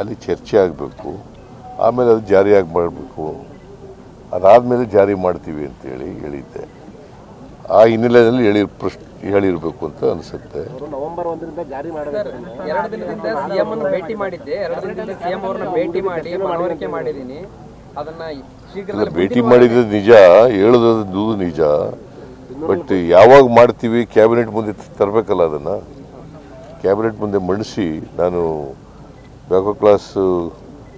ಅಲ್ಲಿ ಚರ್ಚೆ ಆಗಬೇಕು ಆಮೇಲೆ ಅದು ಜಾರಿಯಾಗಿ ಮಾಡಬೇಕು. ಅದಾದಮೇಲೆ ಜಾರಿ ಮಾಡ್ತೀವಿ ಅಂತೇಳಿ ಹೇಳಿದ್ದೆ. ಆ ಹಿನ್ನೆಲೆಯಲ್ಲಿ ಹೇಳಿ ಪ್ರಶ್ನೆ ಹೇಳಿರಬೇಕು ಅಂತ ಅನಿಸುತ್ತೆ. ನವೆಂಬರ್ ಒಂದರಿಂದ ಜಾರಿ ಎರಡು ದಿನದಿಂದ ಸಿಎಂ ಅನ್ನು ಭೇಟಿ ಮಾಡಿದ್ದೆ. ಎರಡು ದಿನದಿಂದ ಸಿಎಂ ಅವ್ರನ್ನ ಭೇಟಿ ಮಾಡಿ ಮನವರಿಕೆ ಮಾಡಿದ್ದೀನಿ. ಅದನ್ನ ಶೀಘ್ರದಲ್ಲಿ ಭೇಟಿ ಮಾಡಿದ್ದು ನಿಜ ಹೇಳೋದು ನಿಜ. ಬಟ್ ಯಾವಾಗ ಮಾಡ್ತೀವಿ ಕ್ಯಾಬಿನೆಟ್ ಮುಂದೆ ತರಬೇಕಲ್ಲ ಅದನ್ನು. ಕ್ಯಾಬಿನೆಟ್ ಮುಂದೆ ಮಣಿಸಿ ನಾನು ಬ್ಯಾಕೋ ಕ್ಲಾಸ್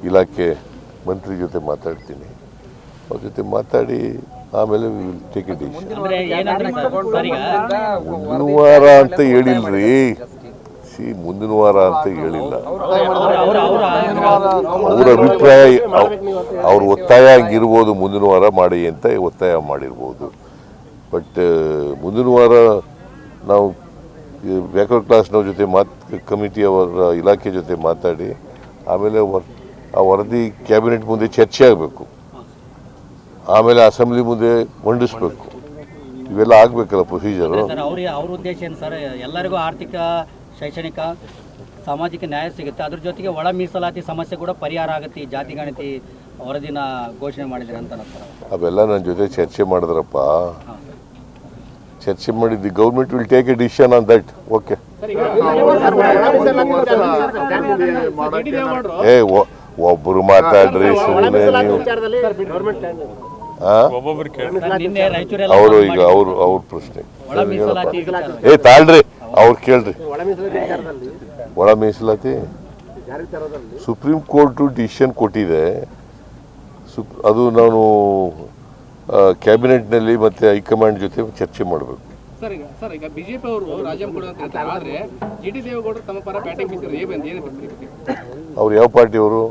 ಇಲಾಖೆ ಮಂತ್ರಿ ಜೊತೆ ಮಾತಾಡ್ತೀನಿ. ಅವ್ರ ಜೊತೆ ಮಾತಾಡಿ ಆಮೇಲೆ ಟೇಕ್ ಇಟ್ ಮುಂದಿನ ವಾರ ಅಂತ ಹೇಳಿಲ್ರಿ. ಸಿ ಮುಂದಿನ ವಾರ ಅಂತ ಹೇಳಿಲ್ಲ. ಅವ್ರ ಅಭಿಪ್ರಾಯ ಅವ್ರ ಒತ್ತಾಯ ಆಗಿರ್ಬೋದು ಮುಂದಿನ ವಾರ ಮಾಡಿ ಅಂತ ಒತ್ತಾಯ ಮಾಡಿರ್ಬೋದು. ಬಟ್ ಮುಂದಿನ ವಾರ ನಾವು ಬ್ಯಾಕ್ವರ್ಡ್ ಕ್ಲಾಸ್ನವ್ರ ಜೊತೆ ಮಾತು ಕಮಿಟಿ ಅವರ ಇಲಾಖೆ ಜೊತೆ ಮಾತಾಡಿ ಆಮೇಲೆ ಆ ವರದಿ ಕ್ಯಾಬಿನೆಟ್ ಮುಂದೆ ಚರ್ಚೆ ಆಗಬೇಕು. ಆಮೇಲೆ ಅಸೆಂಬ್ಲಿ ಮುಂದೆ ಮಂಡಿಸಬೇಕು. ಇವೆಲ್ಲ ಆಗಬೇಕಲ್ಲ ಪ್ರೊಸೀಜರ್ ಅವ್ರ ಉದ್ದೇಶ ಏನು ಸರ್? ಎಲ್ಲರಿಗೂ ಆರ್ಥಿಕ ಶೈಕ್ಷಣಿಕ ಸಾಮಾಜಿಕ ನ್ಯಾಯ ಸಿಗುತ್ತೆ. ಅದ್ರ ಜೊತೆಗೆ ಒಳ ಮೀಸಲಾತಿ ಸಮಸ್ಯೆ ಕೂಡ ಪರಿಹಾರ ಆಗುತ್ತೆ ಈ ಜಾತಿ ಗಣತಿ ವರದಿನ ಘೋಷಣೆ ಮಾಡಿದ್ರೆ ಅಂತ ಅವೆಲ್ಲ ನನ್ನ ಜೊತೆ ಚರ್ಚೆ ಮಾಡಿದ್ರಪ್ಪ. ಚರ್ಚೆ ಮಾಡಿದ್ದು government will take a decision on that okay ಏ ಒ- ಒಬ್ರು ಮಾತಾಡ್ರಿ ಸುಮ್ಮನೆ ಅವರು ಈಗ ಅವರು ಅವ್ರ ಪ್ರಶ್ನೆ. ಏ ತಾಳ್ರಿ ಅವ್ರು ಕೇಳ್ರಿ. ಒಳ ಮೀಸಲಾತಿ? ಸುಪ್ರೀಂ ಕೋರ್ಟು ಡಿಸಿಷನ್ ಕೊಟ್ಟಿದೆ. ಸುಪ್ ಅದು ನಾನು ಕ್ಯಾಬಿನೆಟ್ನಲ್ಲಿ ಮತ್ತೆ ಹೈಕಮಾಂಡ್ ಜೊತೆ ಚರ್ಚೆ ಮಾಡಬೇಕು. ಸರ್ ಈಗ ಸರ್ ಈಗ ಬಿಜೆಪಿ ಅವರು ರಾಜೀನಾಮೆ ಕೊಡು ಅಂತ ಹೇಳ್ತಾರೆ. ಆದ್ರೆ ಜಿ ಟಿ ದೇವೇಗೌಡರು ತಮ್ಮ ಪರ ಬ್ಯಾಟಿಂಗ್ ಬೀಸಿದ್ರೆ ಏನು ಏನು ಬರ್ತೀರಿ ಅವ್ರು ಯಾವ ಪಾರ್ಟಿಯವರು?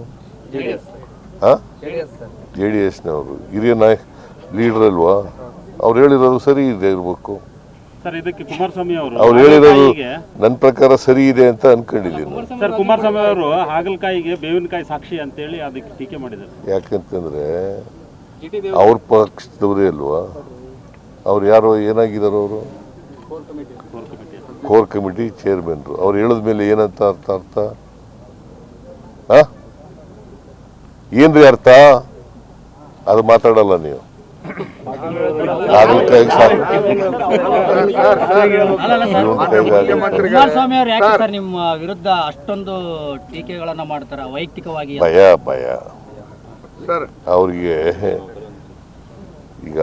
ಹಾಂ ಜೆಡಿಎಸ್ ಸರ್. ಜೆ ಡಿ ಎಸ್ನವರು. ಹಿರಿಯ ನಾಯಕ ಲೀಡರ್ ಅಲ್ವಾ? ಅವ್ರು ಹೇಳಿರೋದು ಸರಿ ಇದೆ ಇರಬೇಕು. ಸರ್ ಇದಕ್ಕೆ ಕುಮಾರಸ್ವಾಮಿ ಅವರು ಅವ್ರು ಹೇಳಿರೋದು ನನ್ನ ಪ್ರಕಾರ ಸರಿ ಇದೆ ಅಂತ ಅನ್ಕೊಂಡಿದ್ದೀನಿ. ಸರ್ ಕುಮಾರಸ್ವಾಮಿ ಅವರು ಹಾಗಲಕಾಯಿಗೆ ಬೇವಿನಕಾಯಿ ಸಾಕ್ಷಿ ಅಂತೇಳಿ ಅದಕ್ಕೆ ಟೀಕೆ ಮಾಡಿದ್ದಾರೆ. ಯಾಕಂತಂದ್ರೆ ಅವ್ರ ಪಕ್ಷದವರೇ ಅಲ್ವಾ? ಅವ್ರು ಯಾರೋ ಏನಾಗಿದ್ದಾರೆ ಅವರು? ಕೋರ್ ಕಮಿಟಿ ಕೋರ್ ಕಮಿಟಿ ಚೇರ್ಮನ್ರು ಅವ್ರು ಹೇಳಿದ ಮೇಲೆ ಏನಂತ ಅರ್ಥ ಅರ್ಥ? ಏನ್ರಿ ಅರ್ಥ? ಅದು ಮಾತಾಡಲ್ಲ ನೀವು. ಸರ್ ನಿಮ್ಮ ವಿರುದ್ಧ ಅಷ್ಟೊಂದು ಟೀಕೆಗಳನ್ನ ಮಾಡ್ತಾರ? ವೈಯಕ್ತಿಕವಾಗಿ ಭಯ ಭಯ. ಅವ್ರಿಗೆ ಈಗ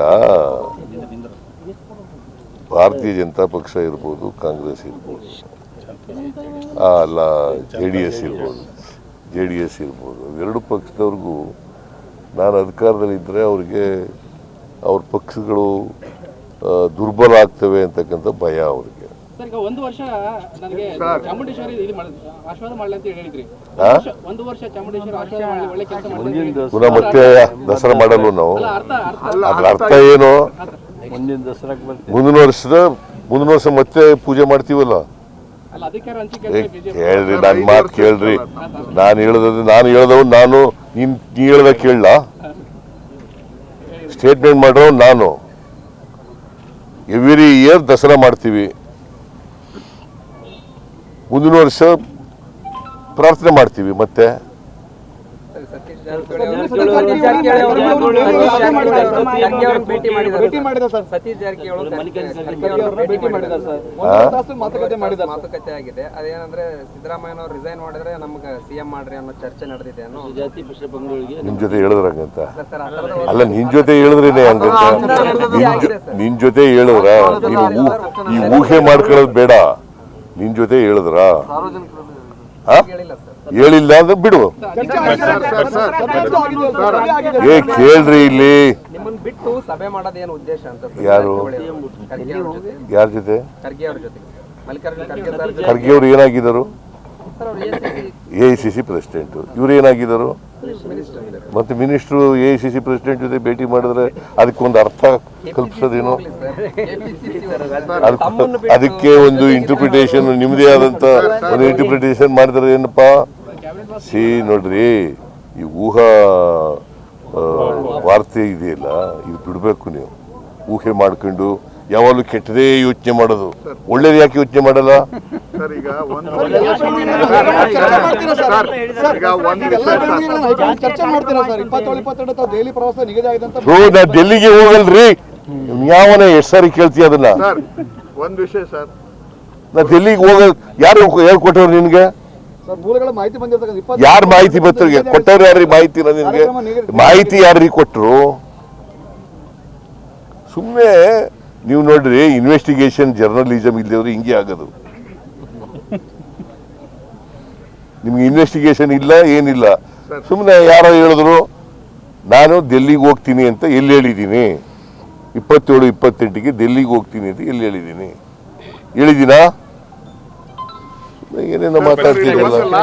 ಭಾರತೀಯ ಜನತಾ ಪಕ್ಷ ಇರ್ಬೋದು, ಕಾಂಗ್ರೆಸ್ ಇರ್ಬೋದು ಅಲ್ಲ, ಜೆ ಡಿ ಎಸ್ ಇರ್ಬೋದು, ಜೆ ಡಿ ಎಸ್ ಇರ್ಬೋದು ಎರಡು ಪಕ್ಷದವ್ರಿಗೂ ನಾನು ಅಧಿಕಾರದಲ್ಲಿದ್ದರೆ ಅವ್ರಿಗೆ ಅವ್ರ ಪಕ್ಷಗಳು ದುರ್ಬಲ ಆಗ್ತವೆ ಅಂತಕ್ಕಂಥ ಭಯ ಅವ್ರಿಗೆ. ಸರ್ ಈಗ ಒಂದು ವರ್ಷ ನನಗೆ ಚಾಮುಂಡೇಶ್ವರಿ ಇದು ಮಾಡಿ ಆಶೀರ್ವಾದ ಮಾಡಲಿ ಅಂತ ಹೇಳಿದ್ರಿ. ಒಂದು ವರ್ಷ ಚಾಮುಂಡೇಶ್ವರಿ ಆಶೀರ್ವಾದ ಮಾಡಲಿ ಒಳ್ಳೆ ಕೆಲಸ ಮಾಡಿ ಪುನಃ ಮತ್ತೆ ದಸರಾ ಮಾಡಲು ನಾವು? ಅದ್ರ ಅರ್ಥ ಏನು? ಮುಂದಿನ ವರ್ಷದ ಮುಂದಿನ ವರ್ಷ ಮತ್ತೆ ಪೂಜೆ ಮಾಡ್ತೀವಲ್ಲ? ಕೇಳ್ರಿ ನನ್ನ ಮಾತು ಕೇಳ್ರಿ. ನಾನು ಹೇಳದ ನಾನು ಹೇಳ್ದವ್ ನಾನು ನೀನ್ ನೀ ಹೇಳ್ದ ಕೇಳಲ್ಲ ಸ್ಟೇಟ್ಮೆಂಟ್ ಮಾಡೋ ನಾನು. ಎವ್ರಿ ಇಯರ್ ದಸರಾ ಮಾಡ್ತೀವಿ. ಮುಂದಿನ ವರ್ಷ ಪ್ರಾರ್ಥನೆ ಮಾಡ್ತೀವಿ, ಮತ್ತೆ? ಜಾರಕಿಹೊಳಿ ಭೇಟಿ ಮಾಡಿದ್ದಾರೆ ಮಾತುಕತೆ ಆಗಿದೆ ಅದೇನಂದ್ರೆ ಸಿದ್ದರಾಮಯ್ಯನವರು ರಿಸೈನ್ ಮಾಡಿದ್ರೆ ನಮ್ಗೆ ಸಿಎಂ ಮಾಡ್ರಿ ಅನ್ನೋ ಚರ್ಚೆ ನಡೆದಿದೆ ನಿಮ್ ಜೊತೆ ಹೇಳಿದ್ರಂಗಂತ ಅಲ್ಲ, ನಿನ್ ಜೊತೆ ಹೇಳಿದ್ರೇನೆ ಹಂಗಂತ? ನಿನ್ ಜೊತೆ ಹೇಳಿದ್ರ, ನೀನು ಈ ಊಹೆ ಮಾಡ್ಕೊಳ್ಳೋದು ಬೇಡ. ನಿನ್ ಜೊತೆ ಹೇಳಿದ್ರ? ಹೇಳಿಲ್ಲ ಅಂದ್ರೆ ಬಿಡು. ಏ ಕೇಳ್ರಿ ಇಲ್ಲಿ. ನಿಮ್ಮನ್ನ ಬಿಟ್ಟು ಸಭೆ ಮಾಡೋದೇನು ಉದ್ದೇಶ ಅಂತ ಸರ್ ಯಾರು? ಯಾರ ಜೊತೆ. ಖರ್ಗೆ ಜೊತೆ ಅವ್ರು ಏನಾಗಿದ್ದಾರೆ? A I C C president ಇವರು ಏನಾಗಿದ್ದಾರೆ ಮತ್ತೆ minister A I C C president ಜೊತೆ ಭೇಟಿ ಮಾಡಿದ್ರೆ ಅದಕ್ಕೊಂದು ಅರ್ಥ ಕಲ್ಪಿಸೋದೇನು? ಅದಕ್ಕೆ ಒಂದು ಇಂಟರ್ಪ್ರಿಟೇಷನ್ ನಿಮ್ಮದೇ ಆದಂತ ಒಂದು ಇಂಟರ್ಪ್ರಿಟೇಷನ್ ಮಾಡಿದ್ರೆ ಏನಪ್ಪ? ಸಿ, ನೋಡ್ರಿ, ಈ ಊಹಾ ವಾರ್ತೆ ಇದೆಯಲ್ಲ, ಇದು ಬಿಡಬೇಕು ನೀವು. ಊಹೆ ಮಾಡ್ಕೊಂಡು ಯಾವಾಗಲೂ ಕೆಟ್ಟದೇ ಯೋಚನೆ ಮಾಡೋದು. ಒಳ್ಳೇದು ಯಾಕೆ ಯೋಚನೆ ಮಾಡಲ್ಲ? ಸರ್ ಈಗ ಒಂದು ಈಗ ಒಂದು ಚರ್ಚೆ ಮಾಡ್ತೀರಾ ಸರ್? ಇಪ್ಪತ್ತೇಳು ಇಪ್ಪತ್ತೆರಡು ತಾವು ದೆಹಲಿ ಪ್ರವಾಸ ನಿಗದಿ ಆಗಿದೆ ಅಂತ ಹೋ ನಾ ಡೆಲ್ಲಿಗೆ ಹೋಗಲ್ರಿ. ಯಾವನ ಎಷ್ಟು ಸಾರಿ ಕೇಳ್ತೀಯ ಅದನ್ನ? ಒಂದ್ ಒಂದು ವಿಷಯ ಸರ್. ನಾ ಡೆಲ್ಲಿಗೆ ಹೋಗ ಯಾರು ಯಾರು ಕೊಟ್ಟವ್ರು ನಿನ್ಗೆ? ಸರ್ ಮೂಲಗಳ ಮಾಹಿತಿ ಬಂದಿರ್ತಕ್ಕಂಥ ಇಪ್ಪತ್ತು ಯಾರು ಮಾಹಿತಿ ಬರ್ತವ್ರಿಗೆ ಕೊಟ್ಟವ್ರು ಯಾರ್ರಿ ಮಾಹಿತಿ ನಿನ್ಗೆ? ಮಾಹಿತಿ ಯಾರಿಗೆ ಕೊಟ್ರು? ಸುಮ್ಮನೆ ನೀವು ನೋಡ್ರಿ ಇನ್ವೆಸ್ಟಿಗೇಷನ್ ಜರ್ನಲಿಸಮ್ ಇಲ್ಲದವ್ರು ಹಿಂಗೆ ಆಗೋದು. ನಿಮ್ಗೆ ಇನ್ವೆಸ್ಟಿಗೇಷನ್ ಇಲ್ಲ, ಏನಿಲ್ಲ. ಸುಮ್ಮನೆ ಯಾರೋ ಹೇಳಿದ್ರು, ನಾನು ಡೆಲ್ಲಿಗೆ ಹೋಗ್ತೀನಿ ಅಂತ ಎಲ್ಲಿ ಹೇಳಿದ್ದೀನಿ? ಇಪ್ಪತ್ತೇಳು, ಇಪ್ಪತ್ತೆಂಟಿಗೆ ಡೆಲ್ಲಿಗೆ ಹೋಗ್ತೀನಿ ಅಂತ ಎಲ್ಲಿ ಹೇಳಿದ್ದೀನಿ? ಹೇಳಿದ್ದೀನಾ? ಏನೇನೋ ಮಾತಾಡ್ತಿದ್ದಲ್ಲ